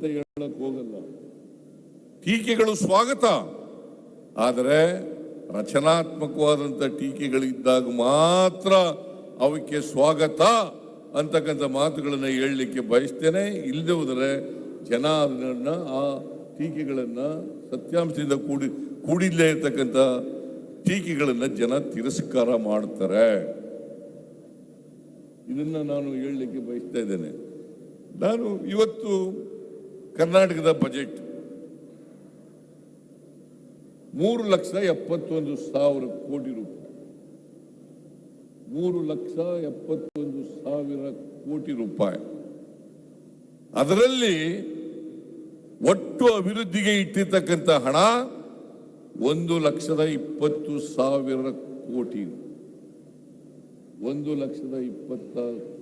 ಅಂತ ಹೇಳಕ್ ಹೋಗಲ್ಲ. ಟೀಕೆಗಳು ಸ್ವಾಗತ. ಆದರೆ ರಚನಾತ್ಮಕವಾದಂಥ ಟೀಕೆಗಳಿದ್ದಾಗ ಮಾತ್ರ ಅವಕ್ಕೆ ಸ್ವಾಗತ ಅಂತಕ್ಕಂಥ ಮಾತುಗಳನ್ನು ಹೇಳಲಿಕ್ಕೆ ಬಯಸ್ತೇನೆ. ಇಲ್ಲದೆ ಹೋದರೆ ಜನ ಅದನ್ನ ಆ ಟೀಕೆಗಳನ್ನು ಸತ್ಯಾಂಶದಿಂದ ಕೂಡಿ, ಕೂಡಿಲ್ಲೇ ಇರ್ತಕ್ಕಂಥ ಟೀಕೆಗಳನ್ನು ಜನ ತಿರಸ್ಕಾರ ಮಾಡ್ತಾರೆ. ಇದನ್ನ ನಾನು ಹೇಳಲಿಕ್ಕೆ ಬಯಸ್ತಾ ಇದ್ದೇನೆ. ನಾನು ಇವತ್ತು ಕರ್ನಾಟಕದ ಬಜೆಟ್ ಮೂರು ಲಕ್ಷ ಎಪ್ಪತ್ತೊಂದು ಸಾವಿರ ಕೋಟಿ ರೂಪಾಯಿ. ಮೂರು ಲಕ್ಷ ಎಪ್ಪತ್ತೊಂದು ಸಾವಿರ ಕೋಟಿ ರೂಪಾಯಿ. ಅದರಲ್ಲಿ ಒಟ್ಟು ಅಭಿವೃದ್ಧಿಗೆ ಇಟ್ಟಿರ್ತಕ್ಕಂಥ ಹಣ ಒಂದು ಲಕ್ಷದ ಇಪ್ಪತ್ತು ಸಾವಿರ ಕೋಟಿ. ಒಂದು ಲಕ್ಷದ ಇಪ್ಪತ್ತ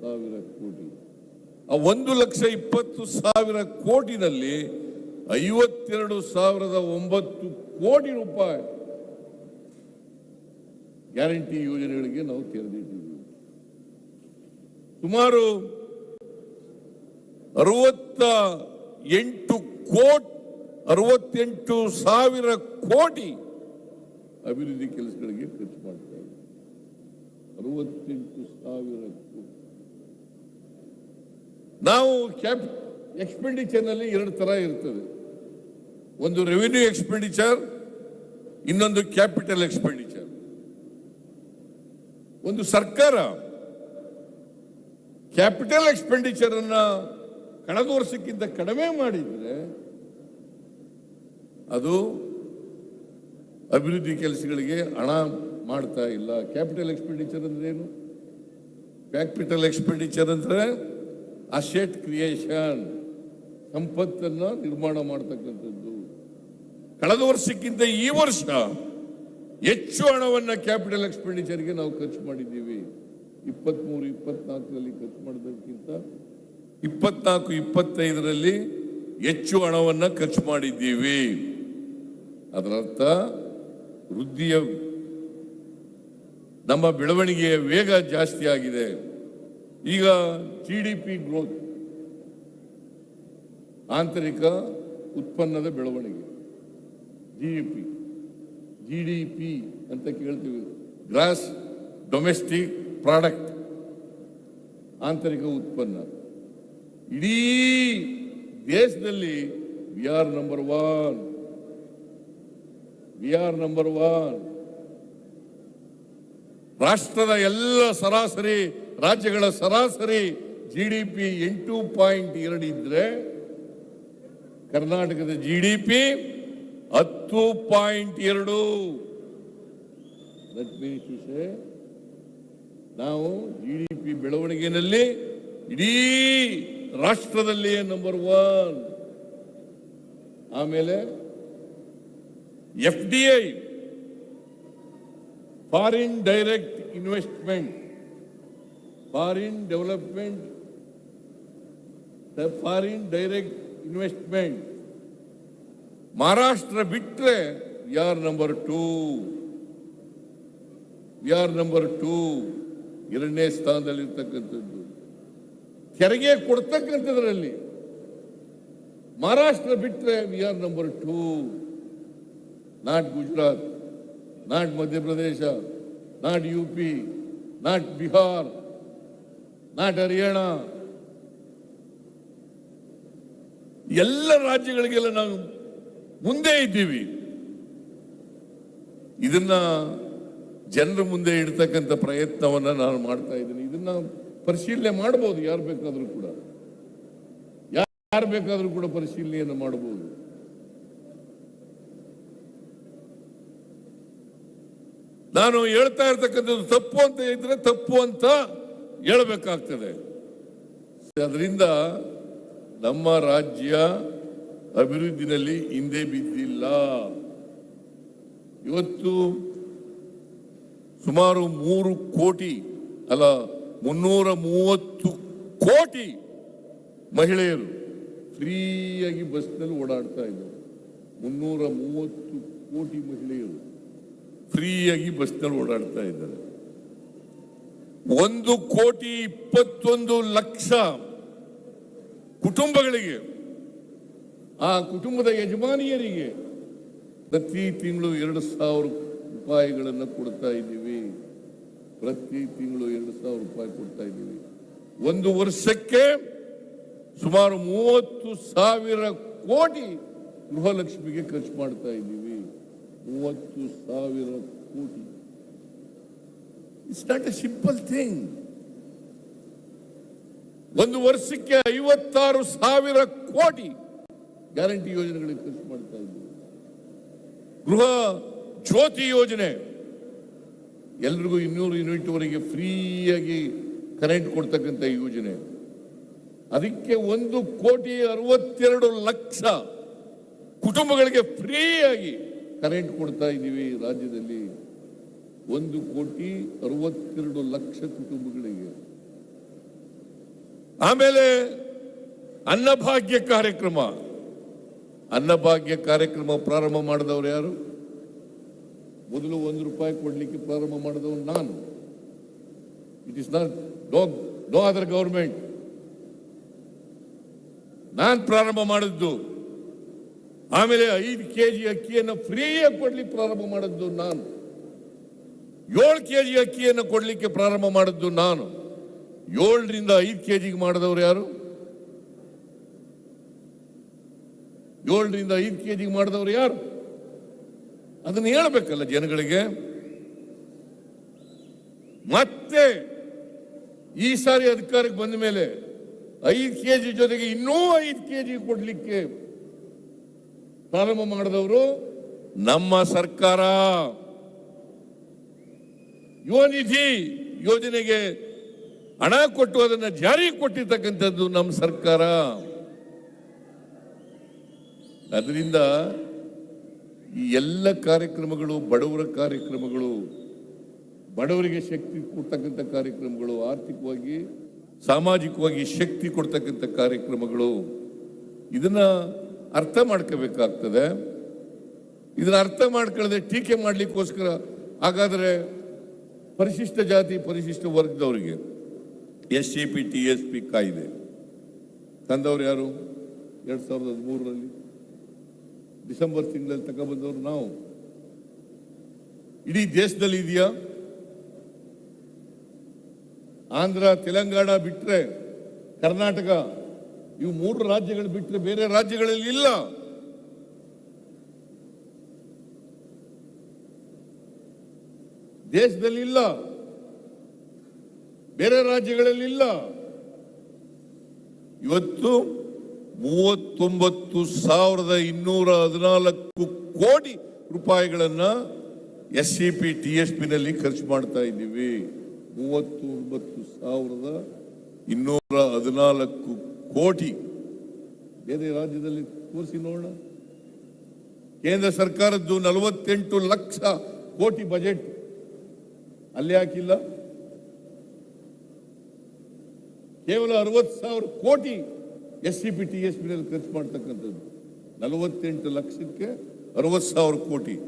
ಸಾವಿರ ಕೋಟಿ. ಒಂದು ಲಕ್ಷ ಇಪ್ಪತ್ತು ಸಾವಿರ ಕೋಟಿನಲ್ಲಿ ಐವತ್ತೆರಡು ಸಾವಿರದ ಒಂಬತ್ತು ಕೋಟಿ ರೂಪಾಯಿ ಗ್ಯಾರಂಟಿ ಯೋಜನೆಗಳಿಗೆ ನಾವು ತೆರೆದಿಟ್ಟಿದ್ದೀವಿ ಸುಮಾರು ಅರವತ್ತ ಎಂಟು ಕೋಟಿ, ಅರವತ್ತೆಂಟು ಸಾವಿರ ಕೋಟಿ ಅಭಿವೃದ್ಧಿ ಕೆಲಸಗಳಿಗೆ ಖರ್ಚು ಮಾಡ್ತಾ ಇದ್ದೀವಿ ಅರವತ್ತೆಂಟು ಸಾವಿರ ನಾವು ಕ್ಯಾಪ್ ಎಕ್ಸ್ಪೆಂಡಿಚರ್ನಲ್ಲಿ ಎರಡು ತರ ಇರ್ತದೆ. ಒಂದು ರೆವಿನ್ಯೂ ಎಕ್ಸ್ಪೆಂಡಿಚರ್ ಇನ್ನೊಂದು ಕ್ಯಾಪಿಟಲ್ ಎಕ್ಸ್ಪೆಂಡಿಚರ್ ಒಂದು ಸರ್ಕಾರ ಕ್ಯಾಪಿಟಲ್ ಎಕ್ಸ್ಪೆಂಡಿಚರ್ ಅನ್ನ ಕಳೆದ ವರ್ಷಕ್ಕಿಂತ ಕಡಿಮೆ ಮಾಡಿದ್ರೆ ಅದು ಅಭಿವೃದ್ಧಿ ಕೆಲಸಗಳಿಗೆ ಹಣ ಮಾಡ್ತಾ ಇಲ್ಲ. ಕ್ಯಾಪಿಟಲ್ ಎಕ್ಸ್ಪೆಂಡಿಚರ್ ಅಂದ್ರೆ ಏನು ಕ್ಯಾಪಿಟಲ್ ಎಕ್ಸ್ಪೆಂಡಿಚರ್ ಅಂದ್ರೆ ಅಸೆಟ್ ಕ್ರಿಯೇಷನ್ ಸಂಪತ್ತನ್ನ ನಿರ್ಮಾಣ ಮಾಡತಕ್ಕಂಥದ್ದು. ಕಳೆದ ವರ್ಷಕ್ಕಿಂತ ಈ ವರ್ಷ ಹೆಚ್ಚು ಹಣವನ್ನ ಕ್ಯಾಪಿಟಲ್ ಎಕ್ಸ್ಪೆಂಡಿಚರ್ಗೆ ನಾವು ಖರ್ಚು ಮಾಡಿದ್ದೀವಿ. ಇಪ್ಪತ್ಮೂರು, ಇಪ್ಪತ್ನಾಲ್ಕರಲ್ಲಿ ಖರ್ಚು ಮಾಡೋದಕ್ಕಿಂತ ಇಪ್ಪತ್ನಾಲ್ಕು, ಇಪ್ಪತ್ತೈದರಲ್ಲಿ ಹೆಚ್ಚು ಹಣವನ್ನ ಖರ್ಚು ಮಾಡಿದ್ದೀವಿ. ಅದರರ್ಥ ವೃದ್ಧಿಯ, ನಮ್ಮ ಬೆಳವಣಿಗೆಯ ವೇಗ ಜಾಸ್ತಿ ಆಗಿದೆ. ಈಗ ಜಿ ಡಿ ಪಿ ಗ್ರೋತ್ ಆಂತರಿಕ ಉತ್ಪನ್ನದ ಬೆಳವಣಿಗೆ G D P G D P ಅಂತ ಕೇಳ್ತೀವಿ. ಗ್ರಾಸ್ ಡೊಮೆಸ್ಟಿಕ್ ಪ್ರಾಡಕ್ಟ್ ಆಂತರಿಕ ಉತ್ಪನ್ನ. ಇಡೀ ದೇಶದಲ್ಲಿ we are number one we are number one ರಾಷ್ಟ್ರದ ಎಲ್ಲ ಸರಾಸರಿ ರಾಜ್ಯಗಳ ಸರಾಸರಿ ಜಿ ಡಿ ಪಿ ಎಂಟು ಪಾಯಿಂಟ್ ಎರಡು ಇದ್ರೆ ಕರ್ನಾಟಕದ ಜಿ ಡಿ ಪಿ ಹತ್ತು ಪಾಯಿಂಟ್ ಎರಡು. ನಾವು ಜಿ ಡಿ ಪಿ ಬೆಳವಣಿಗೆಯಲ್ಲಿ ಇಡೀ ರಾಷ್ಟ್ರದಲ್ಲಿಯೇ ನಂಬರ್ ಒನ್ ಆಮೇಲೆ F D I foreign direct investment foreign development foreign direct investment Maharashtra ಬಿಟ್ಟರೆ are number two are number two ಎರಡನೇ ಸ್ಥಾನದಲ್ಲಿರ್ತಕ್ಕಂಥದ್ದು. ತೆರಿಗೆ ಕೊಡ್ತಕ್ಕಂಥದ್ರಲ್ಲಿ. ಮಹಾರಾಷ್ಟ್ರ ಬಿಟ್ಟರೆ we are number two not Gujarat not Madhya Pradesh not U P not Bihar not Haryana ಎಲ್ಲ ರಾಜ್ಯಗಳಿಗೆಲ್ಲ ನಾವು ಮುಂದೆ ಇದ್ದೀವಿ. ಇದನ್ನ ಜನರ ಮುಂದೆ ಇಡ್ತಕ್ಕಂಥ ಪ್ರಯತ್ನವನ್ನ ನಾನು ಮಾಡ್ತಾ ಇದ್ದೀನಿ. ಇದನ್ನ ಪರಿಶೀಲನೆ ಮಾಡಬಹುದು ಯಾರು ಬೇಕಾದ್ರೂ ಕೂಡ. ಯಾರು ಬೇಕಾದ್ರೂ ಕೂಡ ಪರಿಶೀಲನೆಯನ್ನು ಮಾಡಬಹುದು ನಾನು ಹೇಳ್ತಾ ಇರ್ತಕ್ಕಂಥದ್ದು ತಪ್ಪು ಅಂತ ಇದ್ರೆ ತಪ್ಪು ಅಂತ ಹೇಳ್ಬೇಕಾಗ್ತದೆ. ಅದರಿಂದ ನಮ್ಮ ರಾಜ್ಯ ಅಭಿವೃದ್ಧಿನಲ್ಲಿ ಹಿಂದೆ ಬಿದ್ದಿಲ್ಲ. ಇವತ್ತು ಸುಮಾರು ಮೂರು ಕೋಟಿ ಅಲ್ಲ, ಮುನ್ನೂರ ಮೂವತ್ತು ಕೋಟಿ ಮಹಿಳೆಯರು ಫ್ರೀಯಾಗಿ ಬಸ್ನಲ್ಲಿ ಓಡಾಡ್ತಾ ಇದ್ದಾರೆ. ಮುನ್ನೂರ ಮೂವತ್ತು ಕೋಟಿ ಮಹಿಳೆಯರು ಫ್ರೀಯಾಗಿ ಬಸ್ನಲ್ಲಿ ಓಡಾಡ್ತಾ ಇದ್ದಾರೆ. ಒಂದು ಕೋಟಿ ಇಪ್ಪತ್ತೊಂದು ಲಕ್ಷ ಕುಟುಂಬಗಳಿಗೆ, ಆ ಕುಟುಂಬದ ಯಜಮಾನಿಯರಿಗೆ ಪ್ರತಿ ತಿಂಗಳು ಎರಡು ಸಾವಿರ ರೂಪಾಯಿಗಳನ್ನು ಕೊಡ್ತಾ ಇದ್ದೀವಿ. ಪ್ರತಿ ತಿಂಗಳು ಎರಡು ಸಾವಿರ ರೂಪಾಯಿ ಕೊಡ್ತಾ ಇದ್ದೀವಿ. ಒಂದು ವರ್ಷಕ್ಕೆ ಸುಮಾರು ಮೂವತ್ತು ಸಾವಿರ ಕೋಟಿ ಗೃಹಲಕ್ಷ್ಮಿಗೆ ಖರ್ಚು ಮಾಡ್ತಾ ಇದ್ದೀವಿ. ಮೂವತ್ತು ಸಾವಿರ crore. It's not a simple thing ಒಂದು ವರ್ಷಕ್ಕೆ ಐವತ್ತಾರು ಸಾವಿರ ಕೋಟಿ ಗ್ಯಾರಂಟಿ ಯೋಜನೆಗಳಿಗೆ ಖರ್ಚು ಮಾಡ್ತಾ ಇದ್ದೀವಿ ಗೃಹ ಜ್ಯೋತಿ ಯೋಜನೆ. ಎಲ್ರಿಗೂ ಇನ್ನೂರು ಯೂನಿಟ್ ವರೆಗೆ ಫ್ರೀಯಾಗಿ ಕರೆಂಟ್ ಕೊಡ್ತಕ್ಕಂಥ ಯೋಜನೆ. ಅದಕ್ಕೆ ಒಂದು ಕೋಟಿ ಅರವತ್ತೆರಡು ಲಕ್ಷ ಕುಟುಂಬಗಳಿಗೆ ಫ್ರೀಯಾಗಿ ಕರೆಂಟ್ ಕೊಡ್ತಾ ಇದ್ದೀವಿ ರಾಜ್ಯದಲ್ಲಿ. ಒಂದು ಕೋಟಿ ಅರವತ್ತೆರಡು ಲಕ್ಷ ಕುಟುಂಬಗಳಿಗೆ. ಆಮೇಲೆ ಅನ್ನಭಾಗ್ಯ ಕಾರ್ಯಕ್ರಮ. ಅನ್ನಭಾಗ್ಯ ಕಾರ್ಯಕ್ರಮ ಪ್ರಾರಂಭ ಮಾಡಿದವರು ಯಾರು? ಮೊದಲು ಒಂದು ರೂಪಾಯಿ ಕೊಡ್ಲಿಕ್ಕೆ ಪ್ರಾರಂಭ ಮಾಡಿದವನು ನಾನು. It is not no no other government ನಾನು ಪ್ರಾರಂಭ ಮಾಡಿದ್ದು. ಆಮೇಲೆ ಐದು ಕೆ ಜಿ ಅಕ್ಕಿಯನ್ನು ಫ್ರೀಯಾಗಿ ಕೊಡ್ಲಿಕ್ಕೆ ಪ್ರಾರಂಭ ಮಾಡಿದ್ದು ನಾನು. ಏಳು ಕೆ ಜಿ ಅಕ್ಕಿಯನ್ನು ಕೊಡಲಿಕ್ಕೆ ಪ್ರಾರಂಭ ಮಾಡಿದ್ದು ನಾನು. ಏಳರಿಂದ ಐದು ಕೆ ಜಿಗೆ ಮಾಡಿದವರು ಯಾರು? ಏಳರಿಂದ ಐದು ಕೆ ಜಿಗೆ ಮಾಡಿದವರು ಯಾರು? ಅದನ್ನು ಹೇಳಬೇಕಲ್ಲ ಜನಗಳಿಗೆ. ಮತ್ತೆ ಈ ಸಾರಿ ಅಧಿಕಾರಕ್ಕೆ ಬಂದ ಮೇಲೆ ಐದು ಕೆ ಜಿ ಜೊತೆಗೆ ಇನ್ನೂ ಐದು ಕೆ ಜಿ ಕೊಡಲಿಕ್ಕೆ ಪ್ರಾರಂಭ ಮಾಡಿದವರು ನಮ್ಮ ಸರ್ಕಾರ. ಯುವ ನಿಧಿ ಯೋಜನೆಗೆ ಹಣ ಕೊಟ್ಟು ಅದನ್ನು ಜಾರಿಗೆ ಕೊಟ್ಟಿರ್ತಕ್ಕಂಥದ್ದು ನಮ್ಮ ಸರ್ಕಾರ. ಅದರಿಂದ ಈ ಎಲ್ಲ ಕಾರ್ಯಕ್ರಮಗಳು, ಬಡವರ ಕಾರ್ಯಕ್ರಮಗಳು, ಬಡವರಿಗೆ ಶಕ್ತಿ ಕೊಡ್ತಕ್ಕಂಥ ಕಾರ್ಯಕ್ರಮಗಳು, ಆರ್ಥಿಕವಾಗಿ, ಸಾಮಾಜಿಕವಾಗಿ ಶಕ್ತಿ ಕೊಡ್ತಕ್ಕಂಥ ಕಾರ್ಯಕ್ರಮಗಳು, ಇದನ್ನ ಅರ್ಥ ಮಾಡ್ಕೋಬೇಕಾಗ್ತದೆ. ಇದನ್ನ ಅರ್ಥ ಮಾಡ್ಕೊಳ್ಳದೆ ಟೀಕೆ ಮಾಡಲಿಕ್ಕೋಸ್ಕರ ಹಾಗಾದ್ರೆ ಪರಿಶಿಷ್ಟ ಜಾತಿ, ಪರಿಶಿಷ್ಟ ವರ್ಗದವರಿಗೆ S C P T S P ಕಾಯ್ದೆ. ತಂದವರು ಯಾರು? ಎರಡ್ ಸಾವಿರದ ಹದಿಮೂರರಲ್ಲಿ. ಡಿಸೆಂಬರ್ ತಿಂಗಳಲ್ಲಿ ತಗೊಬಂದವರು ನಾವು. ಇಡೀ ದೇಶದಲ್ಲಿ ಇದೆಯಾ? ಆಂಧ್ರ, ತೆಲಂಗಾಣ ಬಿಟ್ಟರೆ ಕರ್ನಾಟಕ, ಇವು ಮೂರು ರಾಜ್ಯಗಳು ಬಿಟ್ಟರೆ ಬೇರೆ ರಾಜ್ಯಗಳಲ್ಲಿ ಇಲ್ಲ. ದೇಶದಲ್ಲಿ ಇಲ್ಲ ಬೇರೆ ರಾಜ್ಯಗಳಲ್ಲಿ ಇಲ್ಲ ಇವತ್ತು ಮೂವತ್ತೊಂಬತ್ತು ಸಾವಿರದ ಇನ್ನೂರ ಹದಿನಾಲ್ಕು ಕೋಟಿ ರೂಪಾಯಿಗಳನ್ನ S C P, T S ಪಿನಲ್ಲಿ ಖರ್ಚು ಮಾಡ್ತಾ ಇದ್ದೀವಿ. ಮೂವತ್ತೊಂಬತ್ತು ಸಾವಿರದ ಇನ್ನೂರ ಹದಿನಾಲ್ಕು ಕೋಟಿ. ಬೇರೆ ರಾಜ್ಯದಲ್ಲಿ ತೋರಿಸಿ ನೋಡೋಣ. ಕೇಂದ್ರ ಸರ್ಕಾರದ್ದು ನಲವತ್ತೆಂಟು ಲಕ್ಷ ಕೋಟಿ ಬಜೆಟ್. ಅಲ್ಲಿ ಹಾಕಿಲ್ಲ. ಕೇವಲ ಅರವತ್ತು ಸಾವಿರ crore S C P T S P ಖರ್ಚು ಮಾಡ್ತಕ್ಕಂಥದ್ದು. ನಲವತ್ತೆಂಟು ಲಕ್ಷಕ್ಕೆ ಅರವತ್ತು ಸಾವಿರ ಕೋಟಿ.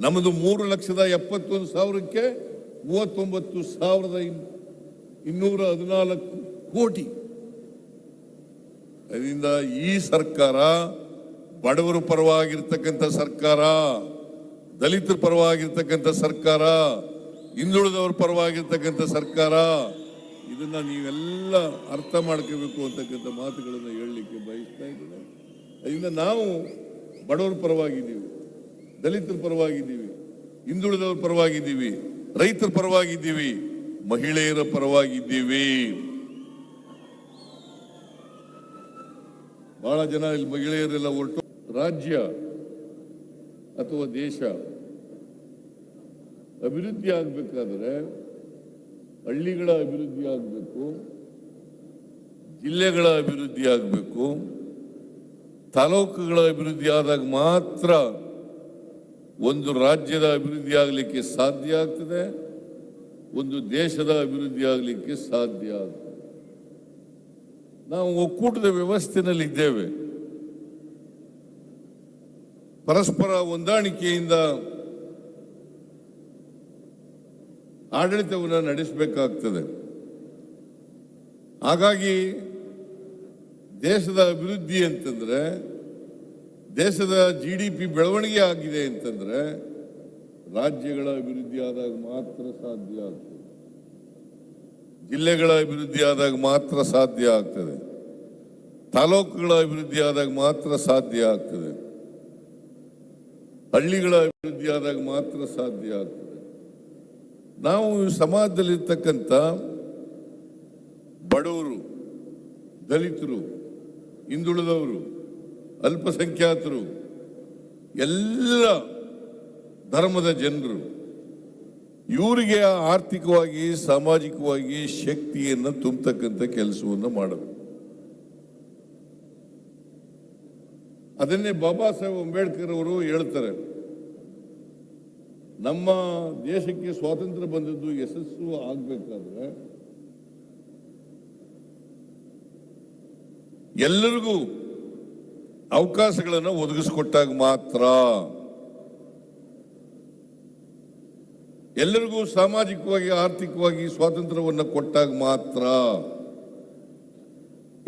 ನಮ್ಮದು ಮೂರು ಲಕ್ಷದ ಎಪ್ಪತ್ತೊಂದು ಸಾವಿರಕ್ಕೆ ಮೂವತ್ತೊಂಬತ್ತು ಸಾವಿರದ ಇನ್- ಇನ್ನೂರ ಹದಿನಾಲ್ಕು ಕೋಟಿ. ಅದರಿಂದ ಈ ಸರ್ಕಾರ ಬಡವರ ಪರವಾಗಿರ್ತಕ್ಕಂಥ ಸರ್ಕಾರ, ದಲಿತರ ಪರವಾಗಿರ್ತಕ್ಕಂಥ ಸರ್ಕಾರ ಹಿಂದುಳಿದವರ ಪರವಾಗಿರ್ತಕ್ಕಂಥ ಸರ್ಕಾರ, ಇದನ್ನ ನೀವೆಲ್ಲ ಅರ್ಥ ಮಾಡ್ಕೋಬೇಕು ಅಂತಕ್ಕಂಥ ಮಾತುಗಳನ್ನು ಹೇಳಲಿಕ್ಕೆ ಬಯಸ್ತಾ ಇದ್ದೇನೆ. ಅದರಿಂದ ನಾವು ಬಡವ್ರ ಪರವಾಗಿದ್ದೀವಿ, ದಲಿತರ ಪರವಾಗಿದ್ದೀವಿ, ಹಿಂದುಳಿದವ್ರ ಪರವಾಗಿದ್ದೀವಿ, ರೈತರ ಪರವಾಗಿದ್ದೀವಿ, ಮಹಿಳೆಯರ ಪರವಾಗಿದ್ದೀವಿ. ಬಹಳ ಜನ ಇಲ್ಲಿ ಮಹಿಳೆಯರೆಲ್ಲ ಹೊರಟು ರಾಜ್ಯ ಅಥವಾ ದೇಶ ಅಭಿವೃದ್ಧಿ ಆಗಬೇಕಾದ್ರೆ ಹಳ್ಳಿಗಳ ಅಭಿವೃದ್ಧಿ ಆಗಬೇಕು ಜಿಲ್ಲೆಗಳ ಅಭಿವೃದ್ಧಿ ಆಗಬೇಕು ತಾಲೂಕುಗಳ ಅಭಿವೃದ್ಧಿ ಆದಾಗ ಮಾತ್ರ ಒಂದು ರಾಜ್ಯದ ಅಭಿವೃದ್ಧಿ ಆಗಲಿಕ್ಕೆ ಸಾಧ್ಯ ಆಗ್ತದೆ, ಒಂದು ದೇಶದ ಅಭಿವೃದ್ಧಿ ಆಗಲಿಕ್ಕೆ ಸಾಧ್ಯ ಆಗ್ತದೆ. ನಾವು ಒಕ್ಕೂಟದ ವ್ಯವಸ್ಥೆನಲ್ಲಿ ಇದ್ದೇವೆ ಪರಸ್ಪರ ಹೊಂದಾಣಿಕೆಯಿಂದ ಆಡಳಿತವನ್ನು ನಡೆಸಬೇಕಾಗ್ತದೆ. ಹಾಗಾಗಿ ದೇಶದ ಅಭಿವೃದ್ಧಿ ಅಂತಂದ್ರೆ, ದೇಶದ ಜಿ ಡಿ ಪಿ ಬೆಳವಣಿಗೆ ಆಗಿದೆ ಅಂತಂದ್ರೆ, ರಾಜ್ಯಗಳ ಅಭಿವೃದ್ಧಿ ಆದಾಗ ಮಾತ್ರ ಸಾಧ್ಯ ಆಗ್ತದೆ. ಜಿಲ್ಲೆಗಳ ಅಭಿವೃದ್ಧಿ ಆದಾಗ ಮಾತ್ರ ಸಾಧ್ಯ ಆಗ್ತದೆ. ತಾಲೂಕುಗಳ ಅಭಿವೃದ್ಧಿ ಆದಾಗ ಮಾತ್ರ ಸಾಧ್ಯ ಆಗ್ತದೆ. ಹಳ್ಳಿಗಳ ಅಭಿವೃದ್ಧಿ ಆದಾಗ ಮಾತ್ರ ಸಾಧ್ಯ ಆಗ್ತದೆ. ನಾವು ಸಮಾಜದಲ್ಲಿರ್ತಕ್ಕಂಥ ಬಡವರು, ದಲಿತರು, ಹಿಂದುಳಿದವರು, ಅಲ್ಪಸಂಖ್ಯಾತರು, ಎಲ್ಲ ಧರ್ಮದ ಜನರು, ಇವರಿಗೆ ಆರ್ಥಿಕವಾಗಿ, ಸಾಮಾಜಿಕವಾಗಿ ಶಕ್ತಿಯನ್ನು ತುಂಬತಕ್ಕಂಥ ಕೆಲಸವನ್ನು ಮಾಡಬೇಕು ಅದನ್ನೇ ಬಾಬಾ ಸಾಹೇಬ್ ಅಂಬೇಡ್ಕರ್ ಅವರು ಹೇಳ್ತಾರೆ. ನಮ್ಮ ದೇಶಕ್ಕೆ ಸ್ವಾತಂತ್ರ್ಯ ಬಂದದ್ದು ಯಶಸ್ಸು ಆಗ್ಬೇಕಾದ್ರೆ ಎಲ್ಲರಿಗೂ ಅವಕಾಶಗಳನ್ನು ಒದಗಿಸಿಕೊಟ್ಟಾಗ ಮಾತ್ರ ಎಲ್ಲರಿಗೂ ಸಾಮಾಜಿಕವಾಗಿ, ಆರ್ಥಿಕವಾಗಿ ಸ್ವಾತಂತ್ರ್ಯವನ್ನು ಕೊಟ್ಟಾಗ ಮಾತ್ರ.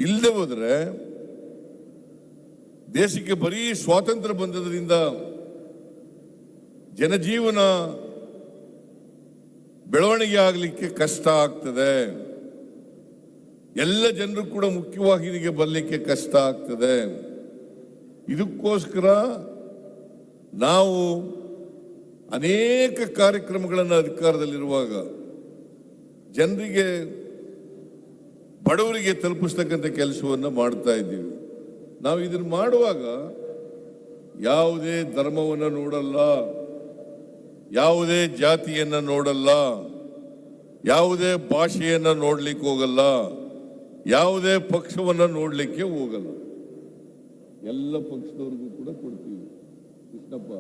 ಇಲ್ಲದೆ ಹೋದ್ರೆ ದೇಶಕ್ಕೆ ಬರೀ ಸ್ವಾತಂತ್ರ್ಯ ಬಂದದ್ರಿಂದ ಜನಜೀವನ ಬೆಳವಣಿಗೆ ಆಗಲಿಕ್ಕೆ ಕಷ್ಟ ಆಗ್ತದೆ. ಎಲ್ಲ ಜನರು ಕೂಡ ಮುಖ್ಯವಾಹಿನಿಗೆ ಬರಲಿಕ್ಕೆ ಕಷ್ಟ ಆಗ್ತದೆ. ಇದಕ್ಕೋಸ್ಕರ ನಾವು ಅನೇಕ ಕಾರ್ಯಕ್ರಮಗಳನ್ನು ಅಧಿಕಾರದಲ್ಲಿರುವಾಗ ಜನರಿಗೆ, ಬಡವರಿಗೆ ತಲುಪಿಸ್ತಕ್ಕಂಥ ಕೆಲಸವನ್ನು ಮಾಡ್ತಾ ಇದ್ದೀವಿ. ನಾವು ಇದನ್ನು ಮಾಡುವಾಗ ಯಾವುದೇ ಧರ್ಮವನ್ನು ನೋಡಲ್ಲ. ಯಾವುದೇ ಜಾತಿಯನ್ನ ನೋಡಲ್ಲ, ಯಾವುದೇ ಭಾಷೆಯನ್ನ ನೋಡ್ಲಿಕ್ಕೆ ಹೋಗಲ್ಲ, ಯಾವುದೇ ಪಕ್ಷವನ್ನ ನೋಡ್ಲಿಕ್ಕೆ ಹೋಗಲ್ಲ. ಎಲ್ಲ ಪಕ್ಷದವ್ರಿಗೂ ಕೂಡ ಕೊಡ್ತೀವಿ. ಕೃಷ್ಣಪ್ಪ.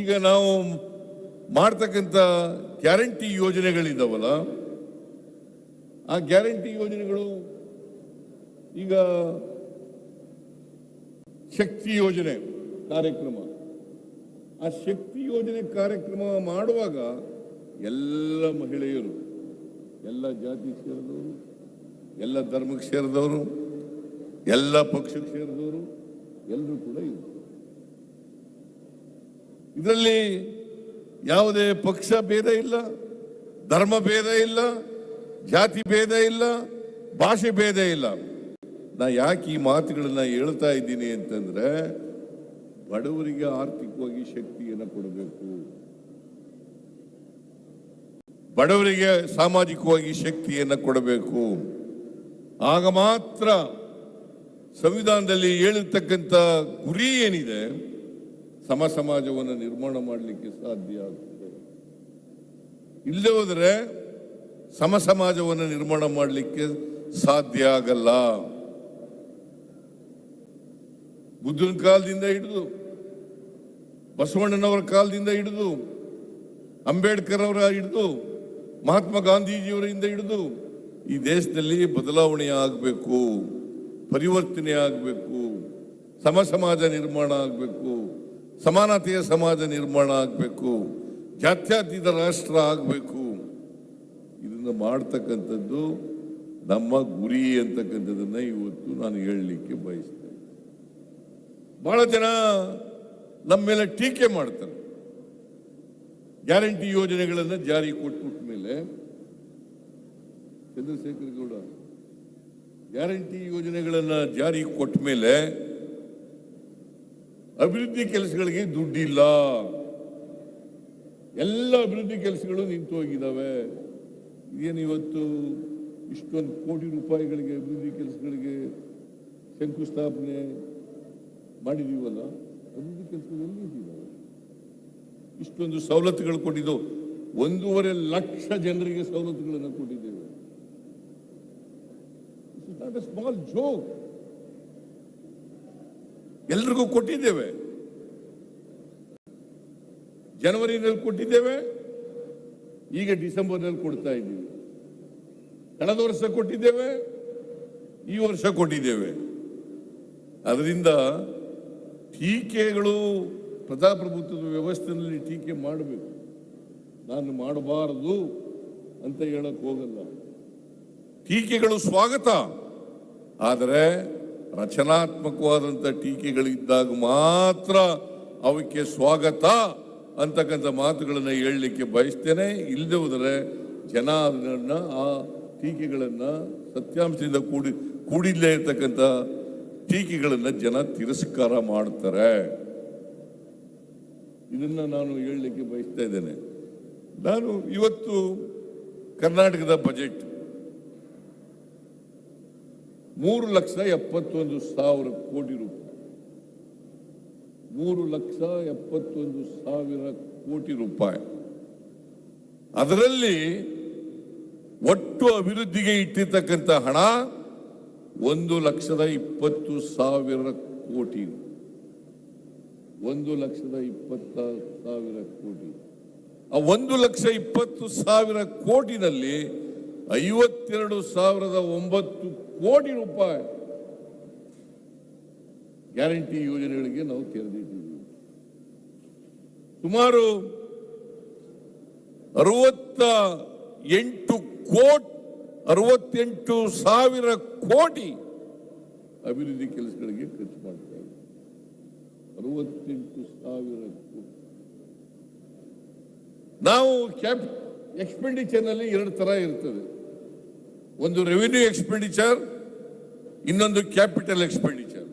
ಈಗ ನಾವು ಮಾಡ್ತಕ್ಕಂಥ ಗ್ಯಾರಂಟಿ ಯೋಜನೆಗಳಿದ್ದಾವಲ್ಲ ಆ ಗ್ಯಾರಂಟಿ ಯೋಜನೆಗಳು ಈಗ ಶಕ್ತಿ ಯೋಜನೆ ಕಾರ್ಯಕ್ರಮ. ಆ ಶಕ್ತಿ ಯೋಜನೆ ಕಾರ್ಯಕ್ರಮ ಮಾಡುವಾಗ ಎಲ್ಲ ಮಹಿಳೆಯರು, ಎಲ್ಲ ಜಾತಿ ಸೇರಿದವರು, ಎಲ್ಲ ಧರ್ಮಕ್ಕೆ ಸೇರಿದವರು, ಎಲ್ಲ ಪಕ್ಷಕ್ಕೆ ಸೇರಿದವರು ಎಲ್ಲರೂ ಕೂಡ ಇದ್ದರು. ಇದರಲ್ಲಿ ಯಾವುದೇ ಪಕ್ಷ ಭೇದ ಇಲ್ಲ, ಧರ್ಮ ಭೇದ ಇಲ್ಲ, ಜಾತಿ ಭೇದ ಇಲ್ಲ, ಭಾಷೆ ಭೇದ ಇಲ್ಲ. ನಾ ಯಾಕೆ ಈ ಮಾತುಗಳನ್ನ ಹೇಳ್ತಾ ಇದ್ದೀನಿ ಅಂತಂದ್ರೆ ಬಡವರಿಗೆ ಆರ್ಥಿಕವಾಗಿ ಶಕ್ತಿಯನ್ನು ಕೊಡಬೇಕು. ಬಡವರಿಗೆ ಸಾಮಾಜಿಕವಾಗಿ ಶಕ್ತಿಯನ್ನು ಕೊಡಬೇಕು. ಆಗ ಮಾತ್ರ ಸಂವಿಧಾನದಲ್ಲಿ ಹೇಳಿರ್ತಕ್ಕಂಥ ಗುರಿ ಏನಿದೆ ಸಮ ಸಮಾಜವನ್ನು ನಿರ್ಮಾಣ ಮಾಡಲಿಕ್ಕೆ ಸಾಧ್ಯ ಆಗ್ತದೆ. ಇಲ್ಲದೆ ಹೋದರೆ ಸಮ ಸಮಾಜವನ್ನು ನಿರ್ಮಾಣ ಮಾಡಲಿಕ್ಕೆ ಸಾಧ್ಯ ಆಗಲ್ಲ. ಬುದ್ಧನ ಕಾಲದಿಂದ ಹಿಡಿದು ಬಸವಣ್ಣನವರ ಕಾಲದಿಂದ ಹಿಡಿದು ಅಂಬೇಡ್ಕರ್ ಅವರ ಹಿಡಿದು ಮಹಾತ್ಮ ಗಾಂಧೀಜಿಯವರಿಂದ ಹಿಡಿದು ಈ ದೇಶದಲ್ಲಿ ಬದಲಾವಣೆ ಆಗಬೇಕು, ಪರಿವರ್ತನೆ ಆಗಬೇಕು ಸಮ ಸಮಾಜ ನಿರ್ಮಾಣ ಆಗಬೇಕು, ಸಮಾನತೆಯ ಸಮಾಜ ನಿರ್ಮಾಣ ಆಗಬೇಕು, ಜಾತ್ಯಾತೀತ ರಾಷ್ಟ್ರ ಆಗಬೇಕು. ಇದನ್ನು ಮಾಡ್ತಕ್ಕಂಥದ್ದು ನಮ್ಮ ಗುರಿ ಅಂತಕ್ಕಂಥದ್ದನ್ನು ಇವತ್ತು ನಾನು ಹೇಳಲಿಕ್ಕೆ ಬಯಸ್ತೇನೆ. ಬಹಳ ಜನ ನಮ್ಮ ಮೇಲೆ ಟೀಕೆ ಮಾಡ್ತಾರೆ. ಗ್ಯಾರಂಟಿ ಯೋಜನೆಗಳನ್ನು ಜಾರಿ ಕೊಟ್ಬಿಟ್ಟ ಮೇಲೆ ಚಂದ್ರಶೇಖರ್ ಗೌಡ, ಗ್ಯಾರಂಟಿ ಯೋಜನೆಗಳನ್ನು ಜಾರಿ ಕೊಟ್ಟ ಮೇಲೆ ಅಭಿವೃದ್ಧಿ ಕೆಲಸಗಳಿಗೆ ದುಡ್ಡಿಲ್ಲ. ಎಲ್ಲ ಅಭಿವೃದ್ಧಿ ಕೆಲಸಗಳು ನಿಂತು ಹೋಗಿದ್ದಾವೆ ಏನು ಇವತ್ತು ಇಷ್ಟೊಂದು ಕೋಟಿ ರೂಪಾಯಿಗಳಿಗೆ ಅಭಿವೃದ್ಧಿ ಕೆಲಸಗಳಿಗೆ ಶಂಕುಸ್ಥಾಪನೆ ಮಾಡಿದೀವಲ್ಲ? ಅಭಿವೃದ್ಧಿ ಕೆಲಸದಲ್ಲಿ ಇಷ್ಟೊಂದು ಸವಲತ್ತುಗಳು ಕೊಟ್ಟಿದ್ದು ಒಂದೂವರೆ ಲಕ್ಷ ಜನರಿಗೆ ಸವಲತ್ತುಗಳನ್ನು ಕೊಟ್ಟಿದ್ದೇವೆ. ಸ್ಮಾಲ್ ಜೋಕ್ ಎಲ್ರಿಗೂ ಕೊಟ್ಟಿದ್ದೇವೆ. ಜನವರಿನಲ್ಲಿ ಕೊಟ್ಟಿದ್ದೇವೆ. ಈಗ ಡಿಸೆಂಬರ್ನಲ್ಲಿ ಕೊಡ್ತಾ ಇದ್ದೀವಿ. ಕಳೆದ ವರ್ಷ ಕೊಟ್ಟಿದ್ದೇವೆ. ಈ ವರ್ಷ ಕೊಟ್ಟಿದ್ದೇವೆ. ಅದರಿಂದ ಟೀಕೆಗಳು ಪ್ರಜಾಪ್ರಭುತ್ವದ ವ್ಯವಸ್ಥೆಯಲ್ಲಿ ಟೀಕೆ ಮಾಡಬೇಕು. ನಾನು ಮಾಡಬಾರದು ಅಂತ ಹೇಳಕ್ ಹೋಗಲ್ಲ. ಟೀಕೆಗಳು ಸ್ವಾಗತ. ಆದರೆ ರಚನಾತ್ಮಕವಾದಂಥ ಟೀಕೆಗಳಿದ್ದಾಗ ಮಾತ್ರ ಅವಕ್ಕೆ ಸ್ವಾಗತ ಅಂತಕ್ಕಂಥ ಮಾತುಗಳನ್ನು ಹೇಳಲಿಕ್ಕೆ ಬಯಸ್ತೇನೆ. ಇಲ್ಲದೆ ಹೋದರೆ ಜನ ಆ ಟೀಕೆಗಳನ್ನು ಸತ್ಯಾಂಶದಿಂದ ಕೂಡಿ, ಕೂಡಿಲ್ಲೇ ಇರ್ತಕ್ಕಂಥ ಟೀಕೆಗಳನ್ನು ಜನ ತಿರಸ್ಕಾರ ಮಾಡ್ತಾರೆ. ಇದನ್ನ ನಾನು ಹೇಳಲಿಕ್ಕೆ ಬಯಸ್ತಾ ಇದ್ದೇನೆ. ನಾನು ಇವತ್ತು ಕರ್ನಾಟಕದ ಬಜೆಟ್ ಮೂರು ಲಕ್ಷ ಎಪ್ಪತ್ತೊಂದು ಸಾವಿರ ಕೋಟಿ ರೂಪಾಯಿ. ಮೂರು ಲಕ್ಷ ಎಪ್ಪತ್ತೊಂದು ಸಾವಿರ ಕೋಟಿ ರೂಪಾಯಿ. ಅದರಲ್ಲಿ ಒಟ್ಟು ಅಭಿವೃದ್ಧಿಗೆ ಇಟ್ಟಿರ್ತಕ್ಕಂಥ ಹಣ ಒಂದು ಲಕ್ಷದ ಇಪ್ಪತ್ತು ಸಾವಿರ ಕೋಟಿ. ಒಂದು ಲಕ್ಷದ ಇಪ್ಪತ್ತ ಸಾವಿರ ಕೋಟಿ. ಆ ಒಂದು ಲಕ್ಷ ಇಪ್ಪತ್ತು ಸಾವಿರ ಕೋಟಿನಲ್ಲಿ ಐವತ್ತೆರಡು ಸಾವಿರದ ಒಂಬತ್ತು ಕೋಟಿ ರೂಪಾಯಿ. ಗ್ಯಾರಂಟಿ ಯೋಜನೆಗಳಿಗೆ ನಾವು ತೆರೆದಿದ್ದೀವಿ. ಸುಮಾರು ಅರವತ್ತ ಎಂಟು ಕೋಟ್ ಅರವತ್ತೆಂಟು ಸಾವಿರ ಕೋಟಿ ಅಭಿವೃದ್ಧಿ ಕೆಲಸಗಳಿಗೆ ಖರ್ಚು ಮಾಡ್ತಾ ಅರವತ್ತೆಂಟು ಸಾವಿರ ಕೋಟಿ. ನಾವು ಕ್ಯಾಪ್ ಎಕ್ಸ್ಪೆಂಡಿಚರ್ನಲ್ಲಿ ಎರಡು ಥರ ಇರ್ತದೆ. ಒಂದು ರೆವಿನ್ಯೂ ಎಕ್ಸ್ಪೆಂಡಿಚರ್, ಇನ್ನೊಂದು ಕ್ಯಾಪಿಟಲ್ ಎಕ್ಸ್ಪೆಂಡಿಚರ್.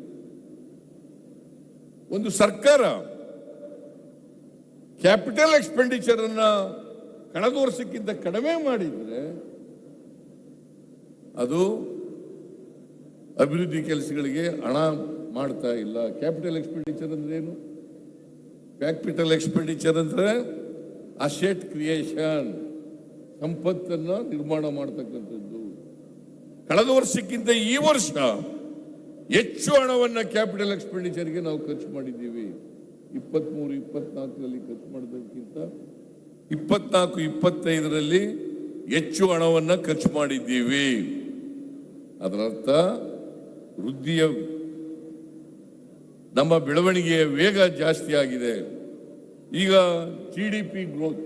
ಒಂದು ಸರ್ಕಾರ ಕ್ಯಾಪಿಟಲ್ ಎಕ್ಸ್ಪೆಂಡಿಚರ್ ಅನ್ನ ಕಳೆದ ವರ್ಷಕ್ಕಿಂತ ಕಡಿಮೆ ಮಾಡಿದ್ರೆ ಅದು ಅಭಿವೃದ್ಧಿ ಕೆಲಸಗಳಿಗೆ ಹಣ ಮಾಡ್ತಾ ಇಲ್ಲ. ಕ್ಯಾಪಿಟಲ್ ಎಕ್ಸ್ಪೆಂಡಿಚರ್ ಅಂದ್ರೆ ಏನು? ಕ್ಯಾಪಿಟಲ್ ಎಕ್ಸ್ಪೆಂಡಿಚರ್ ಅಂದ್ರೆ ಅಸೆಟ್ ಕ್ರಿಯೇಷನ್ ಸಂಪತ್ತನ್ನು ನಿರ್ಮಾಣ ಮಾಡ್ತಕ್ಕಂಥದ್ದು. ಕಳೆದ ವರ್ಷಕ್ಕಿಂತ ಈ ವರ್ಷ ಹೆಚ್ಚು ಹಣವನ್ನು ಕ್ಯಾಪಿಟಲ್ ಎಕ್ಸ್ಪೆಂಡಿಚರ್ಗೆ ನಾವು ಖರ್ಚು ಮಾಡಿದ್ದೀವಿ. ಇಪ್ಪತ್ಮೂರು, ಇಪ್ಪತ್ನಾಲ್ಕರಲ್ಲಿ ಖರ್ಚು ಮಾಡೋದಕ್ಕಿಂತ ಇಪ್ಪತ್ನಾಲ್ಕು, ಇಪ್ಪತ್ತೈದರಲ್ಲಿ ಹೆಚ್ಚು ಹಣವನ್ನು ಖರ್ಚು ಮಾಡಿದ್ದೀವಿ. ಅದರರ್ಥ ವೃದ್ಧಿಯ ನಮ್ಮ ಬೆಳವಣಿಗೆಯ ವೇಗ ಜಾಸ್ತಿ ಆಗಿದೆ. ಈಗ ಜಿ ಡಿ ಪಿ ಗ್ರೋತ್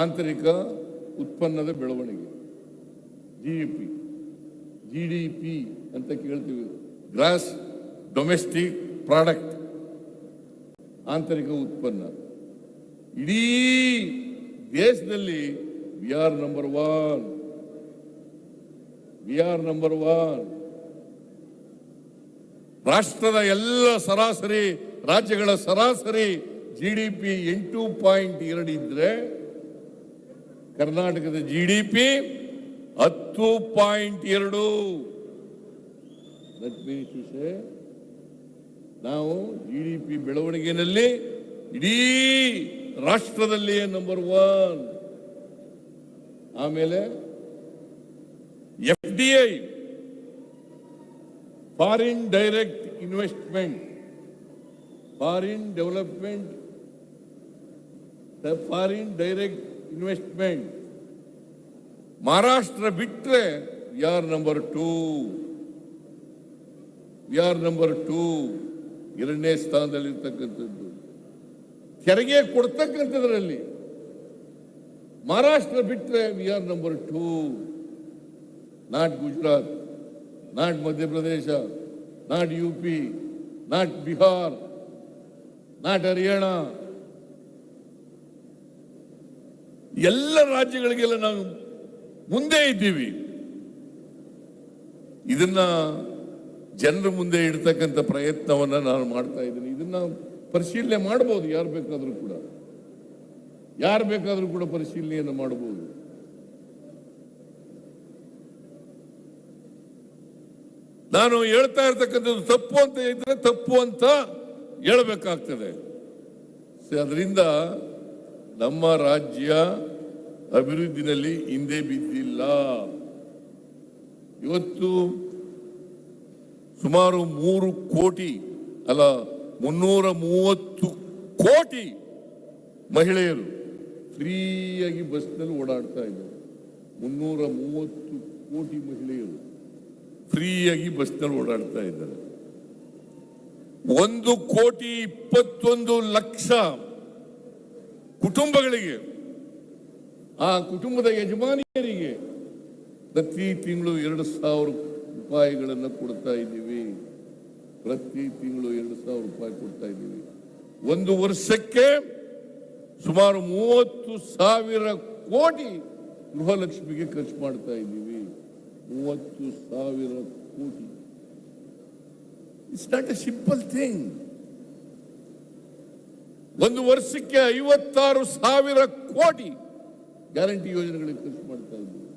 ಆಂತರಿಕ ಉತ್ಪನ್ನದ ಬೆಳವಣಿಗೆ G D P G D P ಅಂತ ಕೇಳ್ತೀವಿ. ಗ್ರಾಸ್ ಡೊಮೆಸ್ಟಿಕ್ ಪ್ರಾಡಕ್ಟ್ ಆಂತರಿಕ ಉತ್ಪನ್ನ. ಇಡೀ ದೇಶದಲ್ಲಿ we are number one we are number one ರಾಷ್ಟ್ರದ ಎಲ್ಲ ಸರಾಸರಿ ರಾಜ್ಯಗಳ ಸರಾಸರಿ ಜಿ ಡಿ ಪಿ ಎಂಟು ಪಾಯಿಂಟ್ ಎರಡು ಇದ್ರೆ ಕರ್ನಾಟಕದ ಜಿ ಡಿ ಪಿ ಹತ್ತು ಪಾಯಿಂಟ್ ಎರಡು. ನಾವು ಜಿ ಡಿ ಪಿ ಬೆಳವಣಿಗೆಯಲ್ಲಿ ಇಡೀ ರಾಷ್ಟ್ರದಲ್ಲಿಯೇ ನಂಬರ್ ಒನ್ ಆಮೇಲೆ F D I foreign direct investment foreign development foreign direct investment Maharashtra ಬಿಟ್ಟರೆ are number two are number two ಎರಡನೇ ಸ್ಥಾನದಲ್ಲಿರ್ತಕ್ಕಂಥದ್ದು ತೆರಿಗೆ ಕೊಡ್ತಕ್ಕಂಥದ್ರಲ್ಲಿ ಮಹಾರಾಷ್ಟ್ರ ಬಿಟ್ಟರೆ we are number two not Gujarat not Madhya Pradesh not U P not Bihar not Haryana. ಎಲ್ಲ ರಾಜ್ಯಗಳಿಗೆಲ್ಲ ನಾವು ಮುಂದೆ ಇದ್ದೀವಿ. ಇದನ್ನ ಜನರ ಮುಂದೆ ಇಡ್ತಕ್ಕಂಥ ಪ್ರಯತ್ನವನ್ನ ನಾನು ಮಾಡ್ತಾ ಇದ್ದೀನಿ. ಇದನ್ನ ಪರಿಶೀಲನೆ ಮಾಡಬಹುದು ಯಾರು ಬೇಕಾದರೂ ಕೂಡ. ಯಾರು ಬೇಕಾದರೂ ಕೂಡ ಪರಿಶೀಲನೆಯನ್ನು ಮಾಡಬಹುದು ನಾನು ಹೇಳ್ತಾ ಇರ್ತಕ್ಕಂಥದ್ದು ತಪ್ಪು ಅಂತ ಇದ್ರೆ ತಪ್ಪು ಅಂತ ಹೇಳಬೇಕಾಗ್ತದೆ. ಅದರಿಂದ ನಮ್ಮ ರಾಜ್ಯ ಅಭಿವೃದ್ಧಿನಲ್ಲಿ ಹಿಂದೆ ಬಿದ್ದಿಲ್ಲ. ಇವತ್ತು ಸುಮಾರು ಮೂರು ಕೋಟಿ, ಅಲ್ಲ ಮುನ್ನೂರ ಮೂವತ್ತು ಕೋಟಿ ಮಹಿಳೆಯರು ಫ್ರೀಯಾಗಿ ಬಸ್ನಲ್ಲಿ ಓಡಾಡ್ತಾ ಇದ್ದಾರೆ. ಮುನ್ನೂರ ಮೂವತ್ತು ಕೋಟಿ ಮಹಿಳೆಯರು. ಫ್ರೀಯಾಗಿ ಬಸ್ನಲ್ಲಿ ಓಡಾಡ್ತಾ ಇದ್ದಾರೆ. ಒಂದು ಕೋಟಿ ಇಪ್ಪತ್ತೊಂದು ಲಕ್ಷ ಕುಟುಂಬಗಳಿಗೆ, ಆ ಕುಟುಂಬದ ಯಜಮಾನಿಯರಿಗೆ ಪ್ರತಿ ತಿಂಗಳು ಎರಡು ಸಾವಿರ ರೂಪಾಯಿಗಳನ್ನು ಕೊಡ್ತಾ ಇದ್ದೀವಿ. ಪ್ರತಿ ತಿಂಗಳು ಎರಡು ಸಾವಿರ ರೂಪಾಯಿ ಕೊಡ್ತಾ ಇದ್ದೀವಿ. ಒಂದು ವರ್ಷಕ್ಕೆ ಸುಮಾರು ಮೂವತ್ತು ಸಾವಿರ ಕೋಟಿ ಗೃಹಲಕ್ಷ್ಮಿಗೆ ಖರ್ಚು ಮಾಡ್ತಾ ಇದ್ದೀವಿ. ಮೂವತ್ತು ಸಾವಿರ crore. It's not a simple thing ಒಂದು ವರ್ಷಕ್ಕೆ ಐವತ್ತಾರು ಸಾವಿರ ಕೋಟಿ ಗ್ಯಾರಂಟಿ ಯೋಜನೆಗಳಿಗೆ ಖರ್ಚು ಮಾಡ್ತಾ ಇದ್ದೀವಿ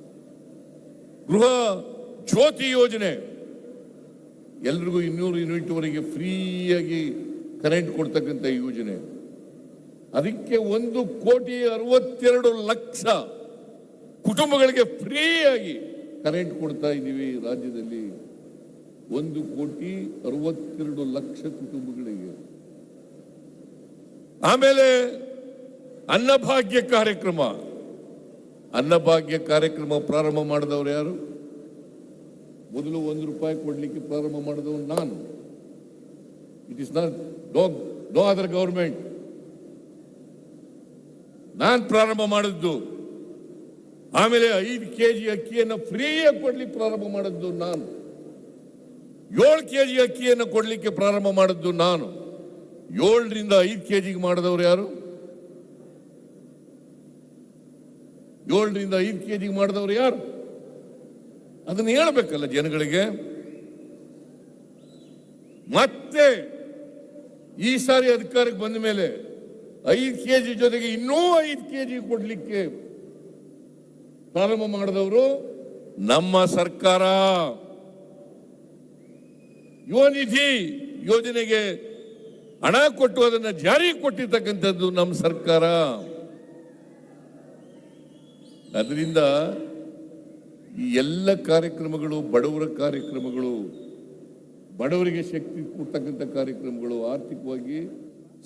ಗೃಹ ಜ್ಯೋತಿ ಯೋಜನೆ. ಎಲ್ರಿಗೂ ಇನ್ನೂರು ಯೂನಿಟ್ವರೆಗೆ ಫ್ರೀಯಾಗಿ ಕರೆಂಟ್ ಕೊಡ್ತಕ್ಕಂಥ ಯೋಜನೆ. ಅದಕ್ಕೆ ಒಂದು ಕೋಟಿ ಅರವತ್ತೆರಡು ಲಕ್ಷ ಕುಟುಂಬಗಳಿಗೆ ಫ್ರೀಯಾಗಿ ಕರೆಂಟ್ ಕೊಡ್ತಾ ಇದ್ದೀವಿ ರಾಜ್ಯದಲ್ಲಿ. ಒಂದು ಕೋಟಿ ಅರವತ್ತೆರಡು ಲಕ್ಷ ಕುಟುಂಬಗಳಿಗೆ. ಆಮೇಲೆ ಅನ್ನಭಾಗ್ಯ ಕಾರ್ಯಕ್ರಮ. ಅನ್ನಭಾಗ್ಯ ಕಾರ್ಯಕ್ರಮ ಪ್ರಾರಂಭ ಮಾಡಿದವರು ಯಾರು? ಮೊದಲು ಒಂದು ರೂಪಾಯಿ ಕೊಡ್ಲಿಕ್ಕೆ ಪ್ರಾರಂಭ ಮಾಡಿದವರು ನಾನು. It is not no other government ನಾನು ಪ್ರಾರಂಭ ಮಾಡಿದ್ದು ಆಮೇಲೆ ಐದು ಕೆ ಜಿ ಅಕ್ಕಿಯನ್ನು ಫ್ರೀಯಾಗಿ ಕೊಡ್ಲಿಕ್ಕೆ ಪ್ರಾರಂಭ ಮಾಡಿದ್ದು ನಾನು. ಏಳು ಕೆ ಜಿ ಅಕ್ಕಿಯನ್ನು ಕೊಡ್ಲಿಕ್ಕೆ ಪ್ರಾರಂಭ ಮಾಡಿದ್ದು ನಾನು. ಏಳರಿಂದ ಐದು ಕೆ ಜಿಗೆ ಮಾಡಿದವರು ಯಾರು? ಏಳರಿಂದ ಐದು ಕೆ ಜಿಗೆ ಮಾಡಿದವರು ಯಾರು? ಅದನ್ನು ಹೇಳ್ಬೇಕಲ್ಲ ಜನಗಳಿಗೆ. ಮತ್ತೆ ಈ ಸಾರಿ ಅಧಿಕಾರಕ್ಕೆ ಬಂದ ಮೇಲೆ ಐದು ಕೆ ಜಿ ಜೊತೆಗೆ ಇನ್ನೂ ಐದು ಕೆ ಜಿ ಕೊಡ್ಲಿಕ್ಕೆ ಪ್ರಾರಂಭ ಮಾಡಿದವರು ನಮ್ಮ ಸರ್ಕಾರ. ಯುವ ನಿಧಿ ಯೋಜನೆಗೆ ಹಣ ಕೊಟ್ಟು ಅದನ್ನು ಜಾರಿಗೆ ಕೊಟ್ಟಿರ್ತಕ್ಕಂಥದ್ದು ನಮ್ಮ ಸರ್ಕಾರ. ಅದರಿಂದ ಈ ಎಲ್ಲ ಕಾರ್ಯಕ್ರಮಗಳು, ಬಡವರ ಕಾರ್ಯಕ್ರಮಗಳು, ಬಡವರಿಗೆ ಶಕ್ತಿ ಕೊಡ್ತಕ್ಕಂಥ ಕಾರ್ಯಕ್ರಮಗಳು, ಆರ್ಥಿಕವಾಗಿ,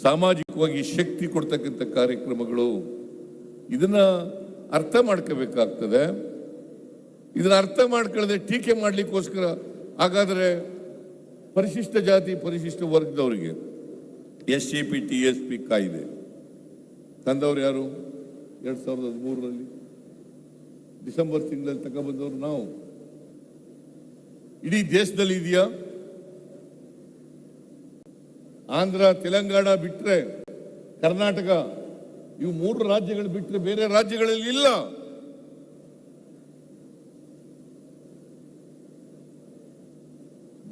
ಸಾಮಾಜಿಕವಾಗಿ ಶಕ್ತಿ ಕೊಡ್ತಕ್ಕಂಥ ಕಾರ್ಯಕ್ರಮಗಳು, ಇದನ್ನ ಅರ್ಥ ಮಾಡ್ಕೋಬೇಕಾಗ್ತದೆ. ಇದನ್ನ ಅರ್ಥ ಮಾಡ್ಕೊಳ್ಳದೆ ಟೀಕೆ ಮಾಡ್ಲಿಕ್ಕೋಸ್ಕರ ಹಾಗಾದ್ರೆ ಪರಿಶಿಷ್ಟ ಜಾತಿ, ಪರಿಶಿಷ್ಟ ವರ್ಗದವರಿಗೆ S C P T S P ಕಾಯ್ದೆ. ತಂದವರು ಯಾರು? ಎರಡ್ ಸಾವಿರದ ಹದಿಮೂರರಲ್ಲಿ. ಡಿಸೆಂಬರ್ ತಿಂಗಳಲ್ಲಿ ತಗೊಬಂದವರು ನಾವು. ಇಡೀ ದೇಶದಲ್ಲಿ ಇದೆಯಾ? ಆಂಧ್ರ, ತೆಲಂಗಾಣ ಬಿಟ್ಟರೆ ಕರ್ನಾಟಕ ಇವು ಮೂರು ರಾಜ್ಯಗಳು ಬಿಟ್ಟರೆ ಬೇರೆ ರಾಜ್ಯಗಳಲ್ಲಿ ಇಲ್ಲ.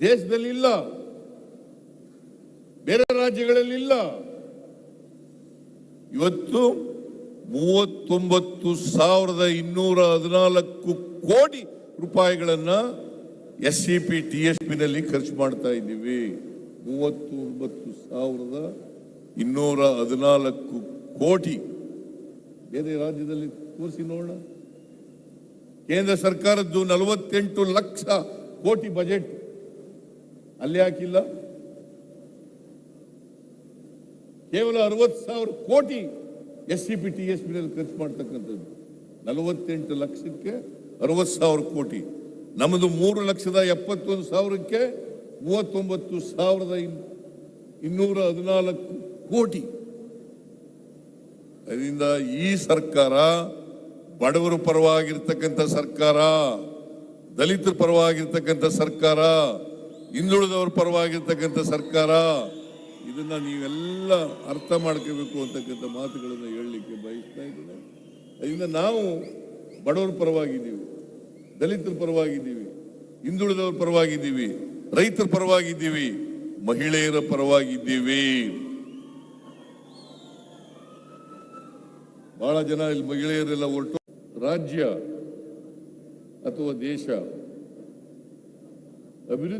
ದೇಶದಲ್ಲಿ ಇಲ್ಲ. ಬೇರೆ ರಾಜ್ಯಗಳಲ್ಲಿ ಇಲ್ಲ. ಇವತ್ತು ಮೂವತ್ತೊಂಬತ್ತು ಸಾವಿರದ ಇನ್ನೂರ ಹದಿನಾಲ್ಕು ಕೋಟಿ ರೂಪಾಯಿಗಳನ್ನ S C P T S P ನಲ್ಲಿ ಖರ್ಚು ಮಾಡ್ತಾ ಇದ್ದೀವಿ. ಮೂವತ್ತೊಂಬತ್ತು ಸಾವಿರದ ಇನ್ನೂರ ಹದಿನಾಲ್ಕು ಕೋಟಿ. ಬೇರೆ ರಾಜ್ಯದಲ್ಲಿ ತೋರಿಸಿ ನೋಡೋಣ. ಕೇಂದ್ರ ಸರ್ಕಾರದ್ದು ನಲವತ್ತೆಂಟು ಲಕ್ಷ ಕೋಟಿ ಬಜೆಟ್. ಅಲ್ಲಿ ಹಾಕಿಲ್ಲ. ಕೇವಲ ಅರವತ್ತು ಸಾವಿರ crore S C P T S P ನಲ್ಲಿ ಖರ್ಚು ಮಾಡ್ತಕ್ಕಂಥದ್ದು. ನಲವತ್ತೆಂಟು ಲಕ್ಷಕ್ಕೆ ಅರವತ್ತು ಸಾವಿರ ಕೋಟಿ. ನಮ್ಮದು ಮೂರು ಲಕ್ಷದ ಎಪ್ಪತ್ತೊಂದು ಸಾವಿರಕ್ಕೆ ಮೂವತ್ತೊಂಬತ್ತು ಸಾವಿರದ ಇನ್- ಇನ್ನೂರ ಹದಿನಾಲ್ಕು ಕೋಟಿ. ಅದರಿಂದ ಈ ಸರ್ಕಾರ ಬಡವರ ಪರವಾಗಿರ್ತಕ್ಕಂಥ ಸರ್ಕಾರ, ದಲಿತರ ಪರವಾಗಿರ್ತಕ್ಕಂಥ ಸರ್ಕಾರ, ಹಿಂದುಳಿದವರ ಪರವಾಗಿರ್ತಕ್ಕಂಥ ಸರ್ಕಾರ, ಇದನ್ನ ನೀವೆಲ್ಲ ಅರ್ಥ ಮಾಡ್ಕೋಬೇಕು ಅಂತಕ್ಕಂಥ ಮಾತುಗಳನ್ನು ಹೇಳಲಿಕ್ಕೆ ಬಯಸ್ತಾ ಇದ್ದೇನೆ. ಅದರಿಂದ ನಾವು ಬಡವರ ಪರವಾಗಿದ್ದೀವಿ, ದಲಿತರ ಪರವಾಗಿದ್ದೀವಿ, ಹಿಂದುಳಿದವರ ಪರವಾಗಿದ್ದೀವಿ, ರೈತರ ಪರವಾಗಿದ್ದೀವಿ, ಮಹಿಳೆಯರ ಪರವಾಗಿದ್ದೀವಿ. ಬಹಳ ಜನ ಇಲ್ಲಿ ಮಹಿಳೆಯರೆಲ್ಲ ಹೊರಟು ರಾಜ್ಯ ಅಥವಾ ದೇಶ ಅಭಿವೃದ್ಧಿ